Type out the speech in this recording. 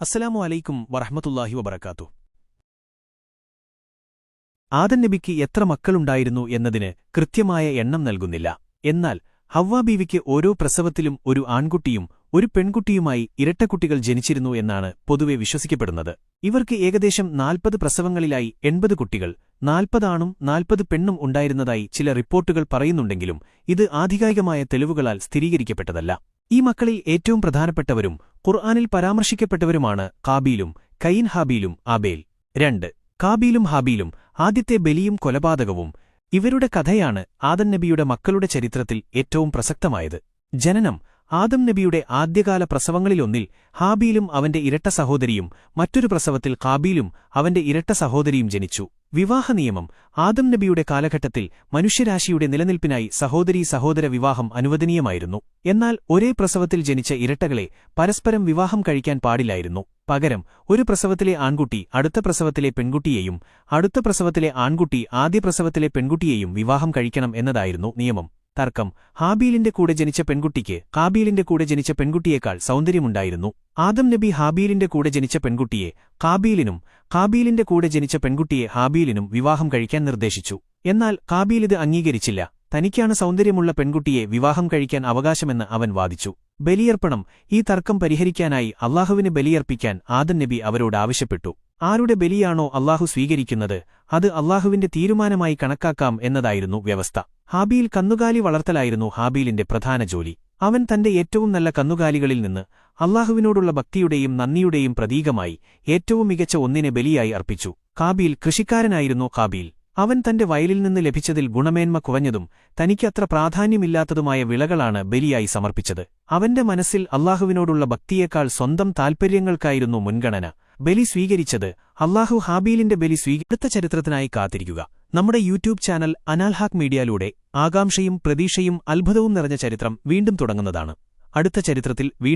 അസ്സലാമു അലൈക്കും വറഹമത്തുല്ലാഹി വബർക്കാത്തു ആദൻ നബിക്ക് എത്ര മക്കളുണ്ടായിരുന്നു എന്നതിന് കൃത്യമായ എണ്ണം നൽകുന്നില്ല. എന്നാൽ ഹവ്വാ ബീവിക്ക് ഓരോ പ്രസവത്തിലും ഒരു ആൺകുട്ടിയും ഒരു പെൺകുട്ടിയുമായി ഇരട്ടക്കുട്ടികൾ ജനിച്ചിരുന്നു എന്നാണ് പൊതുവെ വിശ്വസിക്കപ്പെടുന്നത്. ഇവർക്ക് ഏകദേശം നാൽപ്പത് പ്രസവങ്ങളിലായി എൺപത് കുട്ടികൾ നാൽപ്പതാണും നാൽപ്പത് പെണ്ണും ഉണ്ടായിരുന്നതായി ചില റിപ്പോർട്ടുകൾ പറയുന്നുണ്ടെങ്കിലും ഇത് ആധികാരികമായ തെളിവുകളാൽ സ്ഥിരീകരിക്കപ്പെട്ടതല്ല. ഈ മക്കളിൽ ഏറ്റവും പ്രധാനപ്പെട്ടവരും ഖുർആാനിൽ പരാമർശിക്കപ്പെട്ടവരുമാണ് കാബീലും കയിൻ ഹാബീലും ആബേൽ. രണ്ട്. കാബീലും ഹാബീലും ആദ്യത്തെ ബലിയും കൊലപാതകവും ഇവരുടെ കഥയാണ് ആദം നബിയുടെ മക്കളുടെ ചരിത്രത്തിൽ ഏറ്റവും പ്രസക്തമായത്. ജനനം ആദം നബിയുടെ ആദ്യകാല പ്രസവങ്ങളിലൊന്നിൽ ഹാബീലും അവന്റെ ഇരട്ട സഹോദരിയും മറ്റൊരു പ്രസവത്തിൽ കാബീലും അവന്റെ ഇരട്ട സഹോദരിയും ജനിച്ചു. വിവാഹ നിയമം ആദം നബിയുടെ കാലഘട്ടത്തിൽ മനുഷ്യരാശിയുടെ നിലനിൽപ്പിനായി സഹോദരീ സഹോദര വിവാഹം അനുവദനീയമായിരുന്നു. എന്നാൽ ഒരേ പ്രസവത്തിൽ ജനിച്ച ഇരട്ടകളെ പരസ്പരം വിവാഹം കഴിക്കാൻ പാടില്ലായിരുന്നു. പകരം ഒരു പ്രസവത്തിലെ ആൺകുട്ടി അടുത്ത പ്രസവത്തിലെ പെൺകുട്ടിയെയും അടുത്ത പ്രസവത്തിലെ ആൺകുട്ടി ആദ്യ പ്രസവത്തിലെ പെൺകുട്ടിയെയും വിവാഹം കഴിക്കണം എന്നതായിരുന്നു നിയമം. തർക്കം. ഹാബീലിന്റെ കൂടെ ജനിച്ച പെൺകുട്ടിക്ക് കാബീലിന്റെ കൂടെ ജനിച്ച പെൺകുട്ടിയേക്കാൾ സൗന്ദര്യമുണ്ടായിരുന്നു. ആദം നബി ഹാബീലിന്റെ കൂടെ ജനിച്ച പെൺകുട്ടിയെ കാബീലിനും കാബീലിന്റെ കൂടെ ജനിച്ച പെൺകുട്ടിയെ ഹാബീലിനും വിവാഹം കഴിക്കാൻ നിർദ്ദേശിച്ചു. എന്നാൽ കാബീലിത് അംഗീകരിച്ചില്ല. തനിക്കാണ് സൗന്ദര്യമുള്ള പെൺകുട്ടിയെ വിവാഹം കഴിക്കാൻ അവകാശമെന്ന് അവൻ വാദിച്ചു. ബലിയർപ്പണം ഈ തർക്കം പരിഹരിക്കാനായി അള്ളാഹുവിന് ബലിയർപ്പിക്കാൻ ആദം നബി അവരോട് ആവശ്യപ്പെട്ടു. ആരുടെ ബലിയാണോ അള്ളാഹു സ്വീകരിക്കുന്നത് അത് അള്ളാഹുവിന്റെ തീരുമാനമായി കണക്കാക്കാം എന്നതായിരുന്നു വ്യവസ്ഥ. ഹാബീൽ കന്നുകാലി വളർത്തലായിരുന്നു ഹാബീലിന്റെ പ്രധാന ജോലി. അവൻ തന്റെ ഏറ്റവും നല്ല കന്നുകാലികളിൽ നിന്ന് അള്ളാഹുവിനോടുള്ള ഭക്തിയുടെയും നന്ദിയുടെയും പ്രതീകമായി ഏറ്റവും മികച്ച ഒന്നിനെ ബലിയായി അർപ്പിച്ചു. കാബീൽ കൃഷിക്കാരനായിരുന്നു കാബീൽ. അവൻ തന്റെ വയലിൽ നിന്ന് ലഭിച്ചതിൽ ഗുണമേന്മ കുറഞ്ഞതും തനിക്കത്ര പ്രാധാന്യമില്ലാത്തതുമായ വിളകളാണ് ബലിയായി സമർപ്പിച്ചത്. അവന്റെ മനസ്സിൽ അള്ളാഹുവിനോടുള്ള ഭക്തിയേക്കാൾ സ്വന്തം താൽപ്പര്യങ്ങൾക്കായിരുന്നു മുൻഗണന. ബലി സ്വീകരിച്ചത് അള്ളാഹു ഹാബീലിന്റെ ബലി സ്വീകരിച്ച ചരിത്രത്തിനായി കാത്തിരിക്കുക. നമ്മുടെ യൂട്യൂബ് ചാനൽ അനാൽഹാക്ക് മീഡിയയിലൂടെ ആകാംക്ഷയും പ്രതീക്ഷയും അത്ഭുതവും നിറഞ്ഞ ചരിത്രം വീണ്ടും തുടങ്ങുന്നതാണ്. അടുത്ത ചരിത്രത്തിൽ വീണ്ടും